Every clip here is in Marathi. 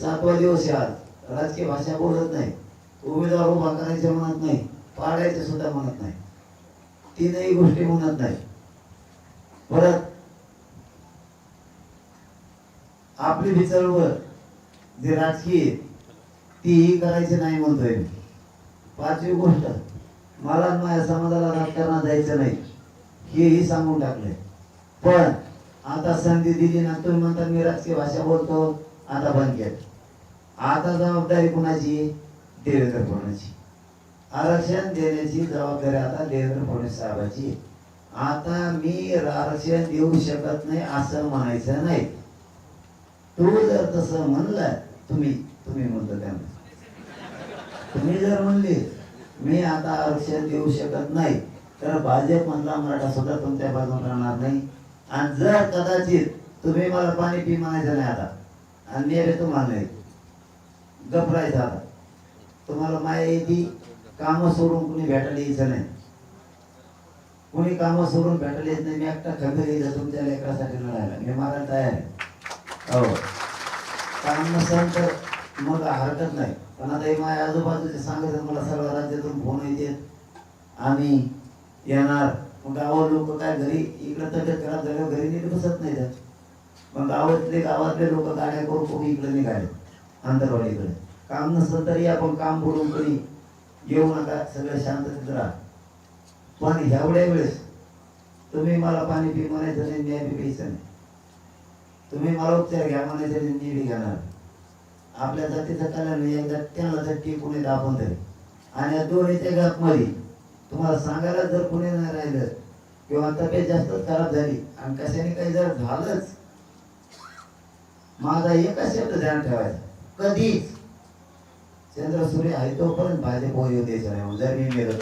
सातवा दिवस आज राजकीय भाषा बोलत नाही. उमेदवार उभा करायचं म्हणत नाही पाडायचं सुद्धा म्हणत नाही. तीनही गोष्टी म्हणत नाही. परत आपली विचारवर जे राजकीय तीही करायची नाही म्हणतोय मी. पाचवी गोष्ट मला माझ्या समाजाला राजकारणात जायचं नाही. हेही सांगून टाकलंय. पण आता संधी दिली ना तुम्ही म्हणता मी राजकीय भाषा बोलतो आता बंद केलं. आता जबाबदारी कुणाची? देवेंद्र फडणवीसची. आरक्षण देण्याची जबाबदारी आता देवेंद्र फडणवीस साहेबांची आता मी आरक्षण देऊ शकत नाही असं म्हणायचं नाही. तू जर तसं म्हणलं तुम्ही तुम्ही म्हणतो त्यामुळे तुम्ही जर म्हणले मी आता आरक्षण देऊ शकत नाही तर भाजप मधला मराठा सुद्धा तुमच्या बाजून राहणार नाही. आणि जर कदाचित तुम्ही मला पाणी पी म्हणायचं नाही आता आणि तुम्हाला नाही गपरायचं आता तुम्हाला माया येते कामं सोडून कुणी भेटायला यायचं नाही. कोणी कामं सोडून भेटायला येत नाही. मी एकटा खंड घ्यायचा तुमच्या लेकरासाठी लढायला. मी मारायला तयार आहे. हो. काम नसेल तर मग हरकत नाही. पण आता हे माझ्या आजूबाजूचे सांगायचं मला सर्व राज्यातून फोन येते. आम्ही येणार. मग गावात लोक काय घरी इकडे तब्येत खराब झाल्यावर घरी नीट बसत नाही तर. मग गावातले गावातले लोक गाड्या करून कोणी इकडे निघाले. अंतरवाडीकडे. काम नसलं तरी आपण काम बोलून कधी येऊ नका सगळं शांततेत राहा. पण एवढ्या वेळेस. तुम्ही मला पाणी पी म्हणायचं नाही न्याय बी प्यायचं नाही. तुम्ही मला उपचार घ्या म्हणायचं नाही न्याय घेणार. आपल्या जातीचं कल्याण एकदा त्यांना जर टिकून येत तरी आणि या दोन्हीच्या गॅप तुम्हाला सांगायला जर कुणी नाही राहिलं किंवा तब्येत जास्तच खराब झाली आणि कशाने काही जर झालंच माझा एकच शब्द ध्यान ठेवायचा. कधीच. चंद्र सूर्य आहे तोपर्यंत भाजप येऊ द्यायचं नाही जर मी गेलो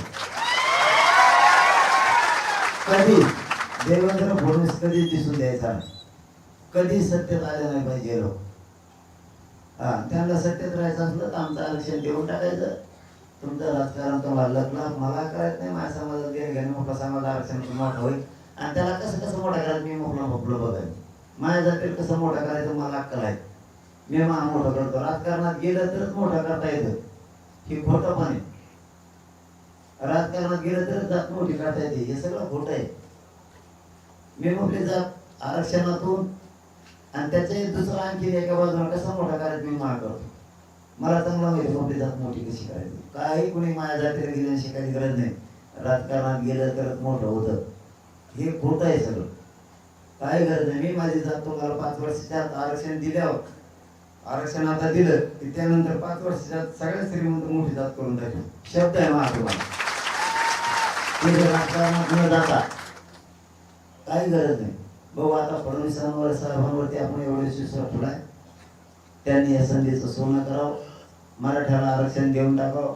कधी देवेंद्र फडणवीस कधीच दिसून द्यायचा नाही. कधीच सत्तेत आले नाही पाहिजे लोक. हा त्यांना सत्तेत राहायचं असलं तर आमचं आरक्षण देऊन टाकायचं. तुमचं राजकारण तुम्हाला लग्न मला करायचं नाही माझ्या समाजात गेले मग मोठा समाज आरक्षण मोठं होईल. आणि त्याला कसं कसं मोठा करायचं मी मोठं मोठं बघायचं माझ्या जातीत कसं मोठा करायचं मला अक्कल आहे. मी मोठा मोठं करतो. राजकारणात गेलं तरच मोठा करता येतं. हे खोटं पण आहे. राजकारणात गेलं तरच जात मोठी करता येते. हे सगळं खोटं आहे. मी मोठी जात आरक्षणातून आणि त्याच्या दुसरं आणखी एका बाजूला कसा मोठा करायचा मी माग करतो? मला चांगला माहिती मोठी जात मोठी कशी करायची? काही कुणी माझ्या जातीला गेल्याने शिकायची गरज नाही. राजकारणात गेलं तरच मोठं होतं. हे खोटं आहे सगळं. काही गरज नाही. मी माझी जात तुम्हाला पाच वर्षाच्या आत आरक्षण दिल्यावर आरक्षण आता दिलं की त्यानंतर पाच वर्षाच्या सगळ्या श्रीमंत मोठी जात करून टाकली. शब्द आहे माझा राजकारणात न जाता काही गरज नाही. बघू आता फडणवीसांवर साहेबांवरती आपण एवढे विश्वास ठेवलाय त्यांनी या संधीचं सोनं करावं. मराठ्याला आरक्षण देऊन टाकावं.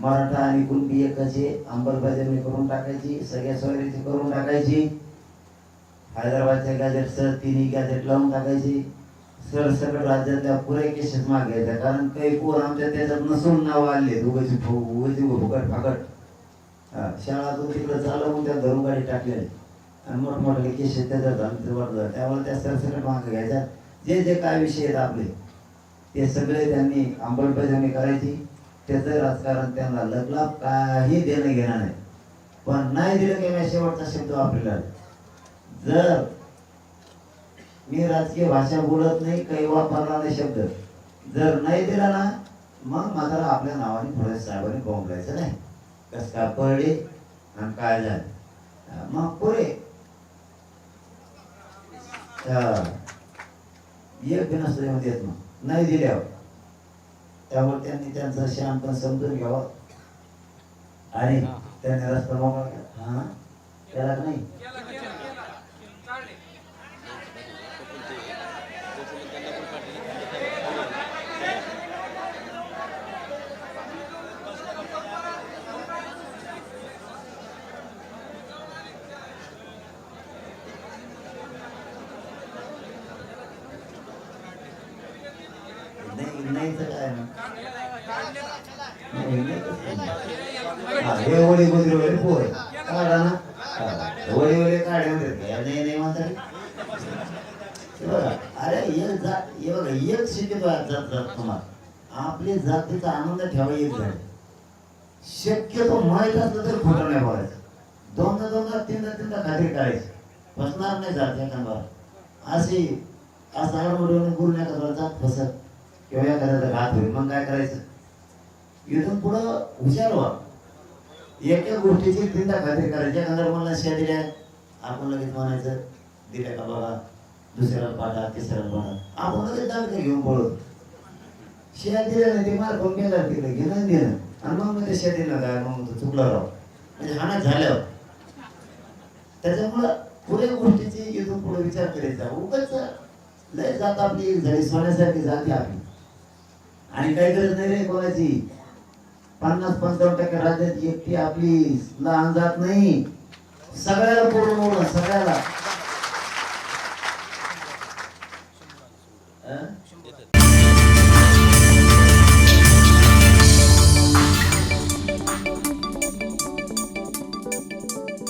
मराठा आणि कुणबी एकाची अंमलबजावणी करून टाकायची सगळ्या सोयरीची करून टाकायची. हैदराबादच्या गॅजेट सर तिन्ही गॅजेट लावून टाकायची. सर सगळं राज्यातल्या पुरे केसेस मागायच्या कारण काही पोर आमच्या त्याच्यात नसून नाव आले उगाची उगाची फुकट फाकट. शाळा शाळातून तिकडे चालवून त्या धरून गाडी टाकलेली. आणि मोठमोठे केसेस त्याच्यात झाले ते वाटलं त्यामुळे त्या सरसकट मागं घ्यायच्या. जे जे काय विषय आहेत आपले ते सगळे त्यांनी अंमलबजावणी करायची. त्याचं राजकारण त्यांना लगला काही देणं घेणं नाही. पण नाही दिलं की शेवटचा शब्द वापरला. जर मी राजकीय भाषा बोलत नाही काही वापरला नाही शब्द. जर नाही दिला ना मग मात्र आपल्या नावाने फडणवीस साहेबांनी बोंबलायचं नाही. कस काय पडले आणि काय झालं? मग पुरे. एक बी नसतं येऊन देत मग. नाही दिल्यावर त्यामुळे त्यांनी त्यांचं शान पण समजून घ्यावं. आणि त्यांनी रस्ता मोकळा हा? त्याला का नाही नाही तर काय मग? नाही, नाही तर काय? हे वडे गोदरी वगैरे पोर काढा ना. वडे वडे काढे म्हणतात नाही नाही म्हणतात. बघा अरे एक जात हे बघा एक शिकतो जात जात तुम्हाला. आपली जातीचा आनंद ठेवा एक झाले शक्यतो माहीत असलं तर खोटं नाही बोलायचं. दोनदा दोनदा तीनदा तीनदा खात्री करायची. फसणार नाही जात एखादा. अशी असं आडमडून बोलून एखादा जात फसत. किंवा एखाद्याचा घात होईल. मग काय करायचं? इथून पुढं हुशार व्हा. एक एक गोष्टीची तीनदा खात्री करायची एखाद्या मला शिया दिल्या आपण लगेच म्हणायचं दिल्या का बाबा? दुसऱ्याला पाठा तिसऱ्याला पाठा. आपण लगेच दाखले घेऊन पळत शेत दिल्या नाही ते मला कोण गेला तिकडे? घेणं दिलं आणि मग मी ते शिया दिलं काय मग तो चुकला राव म्हणजे हाना झाल्यावर. त्याच्यामुळं पुढे गोष्टीची इथून पुढे विचार करायचा उगाच लय जात आपली झाली सोन्यासारखी जाते आपली. आणि काही गरज नाही रे कोणाची. पन्नास पंचावन्न टक्के राज्यात एकटी आपली लहान जात नाही. सगळ्याला पूर्ण होणार सगळ्याला.